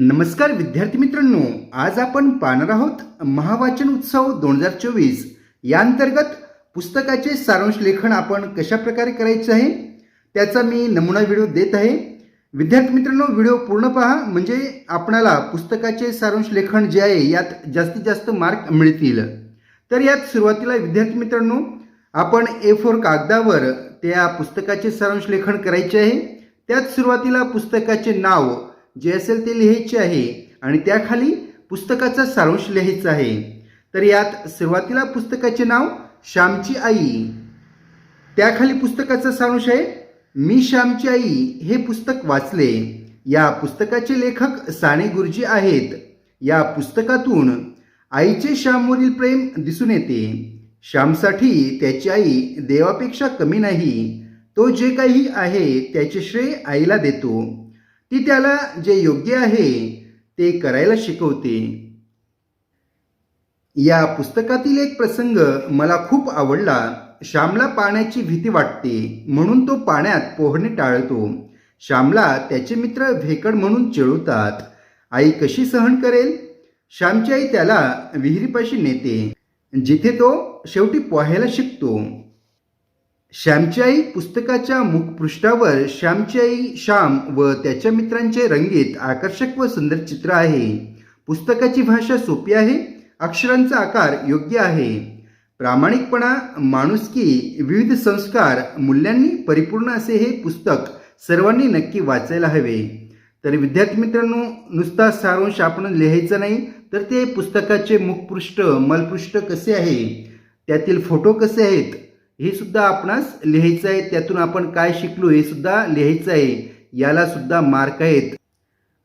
नमस्कार विद्यार्थी मित्रांनो आज आपण पाहणार आहोत महावाचन उत्सव दोन हजार चोवीस. या अंतर्गत पुस्तकाचे सारांश लेखन आपण कशा प्रकारे करायचं आहे त्याचा मी नमुना व्हिडिओ देत आहे. विद्यार्थी मित्रांनो व्हिडिओ पूर्ण पहा म्हणजे आपणाला पुस्तकाचे सारांश लेखन जे आहे यात जास्तीत जास्त मार्क मिळतील. तर यात सुरुवातीला विद्यार्थी मित्रांनो आपण ए फोर कागदावर त्या पुस्तकाचे सारांश लेखन करायचे आहे. त्यात सुरुवातीला पुस्तकाचे नाव जे असेल ते लिहायचे आहे आणि त्याखाली पुस्तकाचा सारांश लिहायचा आहे. तर यात सुरुवातीला पुस्तकाचे नाव श्यामची आई. त्याखाली पुस्तकाचा सारांश आहे मी श्यामची आई हे पुस्तक वाचले. या पुस्तकाचे लेखक साने गुरुजी आहेत. या पुस्तकातून आईचे श्यामवरील प्रेम दिसून येते. श्यामसाठी त्याची आई देवापेक्षा कमी नाही. तो जे काही आहे त्याचे श्रेय आईला देतो. ती त्याला जे योग्य आहे ते करायला शिकवते. या पुस्तकातील एक प्रसंग मला खूप आवडला. श्यामला पाण्याची भीती वाटते म्हणून तो पाण्यात पोहणे टाळतो. श्यामला त्याचे मित्र भेकड म्हणून चिळवतात आई कशी सहन करेल? श्यामची आई त्याला विहिरीपाशी नेते. जिथे तो शेवटी पोहायला शिकतो. श्यामची आई पुस्तकाच्या मुखपृष्ठावर श्यामची आई श्याम व त्याच्या मित्रांचे रंगीत आकर्षक व सुंदर चित्र आहे. पुस्तकाची भाषा सोपी आहे अक्षरांचा आकार योग्य आहे. प्रामाणिकपणा माणुसकी विविध संस्कार मूल्यांनी परिपूर्ण असे हे पुस्तक सर्वांनी नक्की वाचायला हवे. तर विद्यार्थी मित्रांनो नुसता सारांश आपण लिहायचं नाही तर ते पुस्तकाचे मुखपृष्ठ मलपृष्ठ कसे आहे त्यातील फोटो कसे आहेत हे सुद्धा आपणास लिहायचं आहे. त्यातून आपण काय शिकलो हे सुद्धा लिहायचं आहे. याला सुद्धा मार्क आहेत.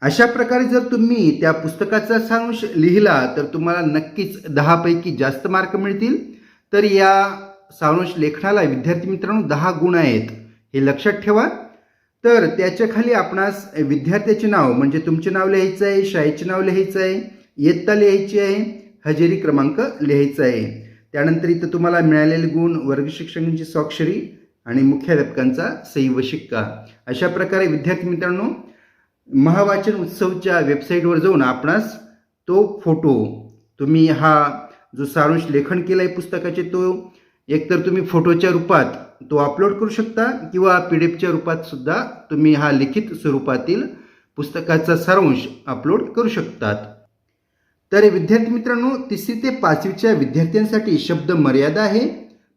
अशा प्रकारे जर तुम्ही त्या पुस्तकाचा सारांश लिहिला तर तुम्हाला नक्कीच दहापैकी जास्त मार्क मिळतील. तर या सारांश लेखनाला विद्यार्थी मित्रांनो दहा गुण आहेत. हे लक्षात ठेवा. तर त्याच्याखाली आपणास विद्यार्थ्याचे नाव म्हणजे तुमचे नाव लिहायचं आहे शाळेचे नाव लिहायचं आहे इयत्ता लिहायची आहे हजेरी क्रमांक लिहायचा आहे. त्यानंतर इथं तुम्हाला मिळालेले गुण वर्ग शिक्षकांची स्वाक्षरी आणि मुख्याध्यापकांचा सही व शिक्का. अशा प्रकारे विद्यार्थी मित्रांनो महावाचन उत्सवच्या वेबसाईटवर जाऊन आपणास तो फोटो तुम्ही हा जो सारांश लेखन केलं आहे पुस्तकाचे तो एकतर तुम्ही फोटोच्या रूपात तो अपलोड करू शकता किंवा पी डी एफच्या रूपात सुद्धा तुम्ही हा लिखित स्वरूपातील पुस्तकाचा सारांश अपलोड करू शकतात. तर विद्यार्थी मित्रांनो तिसरी ते पाचवीच्या विद्यार्थ्यांसाठी शब्द मर्यादा आहे.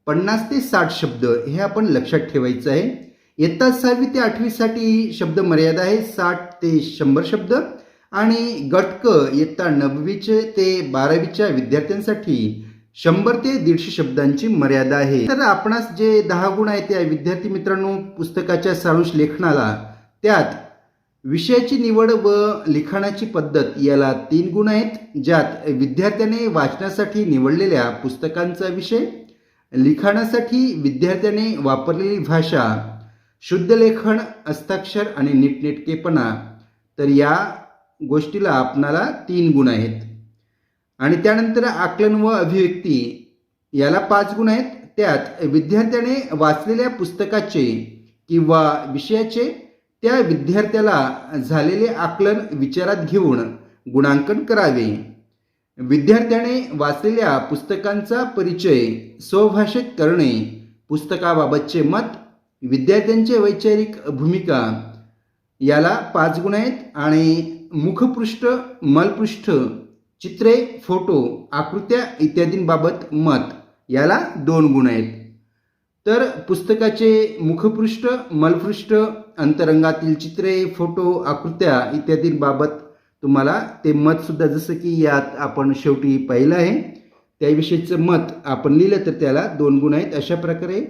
पन्नास ते साठ शब्द हे आपण लक्षात ठेवायचं आहे. इयत्ता सहावी ते आठवीसाठी शब्द मर्यादा आहे साठ ते शंभर शब्द. आणि गटक इयत्ता नववीचे ते बारावीच्या विद्यार्थ्यांसाठी शंभर ते दीडशे शब्दांची मर्यादा आहे. तर आपणास जे दहा गुण आहे त्या विद्यार्थी मित्रांनो पुस्तकाच्या सारांश लेखनाला त्यात विषयाची निवड व लिखाणाची पद्धत याला तीन गुण आहेत ज्यात विद्यार्थ्याने वाचनासाठी निवडलेल्या पुस्तकांचा विषय लिखाणासाठी विद्यार्थ्याने वापरलेली भाषा शुद्ध लेखन हस्ताक्षर आणि नीटनेटकेपणा. तर या गोष्टीला आपणाला तीन गुण आहेत. आणि त्यानंतर आकलन व अभिव्यक्ती याला पाच गुण आहेत. त्यात विद्यार्थ्याने वाचलेल्या पुस्तकाचे किंवा विषयाचे त्या विद्यार्थ्याला झालेले आकलन विचारात घेऊन गुणांकन करावे. विद्यार्थ्याने वाचलेल्या पुस्तकांचा परिचय स्वभाषेत करणे पुस्तकाबाबतचे मत विद्यार्थ्यांचे वैचारिक भूमिका याला पाच गुण आहेत आणि मुखपृष्ठ मलपृष्ठ चित्रे फोटो आकृत्या इत्यादींबाबत मत याला दोन गुण आहेत. तर पुस्तकाचे मुखपृष्ठ मलपृष्ठ अंतरंगातील चित्रे फोटो आकृत्या इत्यादींबाबत तुम्हाला ते मतसुद्धा जसं की यात आपण शेवटी पाहिलं आहे त्याविषयीचं मत आपण लिहिलं तर त्याला दोन गुण आहेत. अशा प्रकारे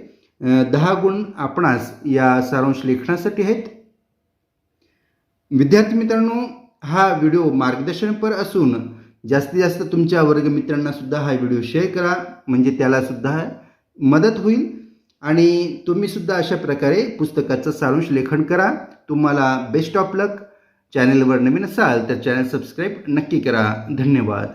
दहा गुण आपणास या सारांश लेखनासाठी आहेत. विद्यार्थी मित्रांनो हा व्हिडिओ मार्गदर्शनपर असून जास्तीत जास्त तुमच्या वर्गमित्रांना सुद्धा हा व्हिडिओ शेअर करा. म्हणजे त्याला सुद्धा मदत होईल. आणि तुम्ही सुद्धा अशा प्रकारे पुस्तकाचं सारांश लेखन करा. तुम्हाला बेस्ट ऑफ लक चॅनलवर नवीन असाल तर चॅनल सबस्क्राईब नक्की करा. धन्यवाद.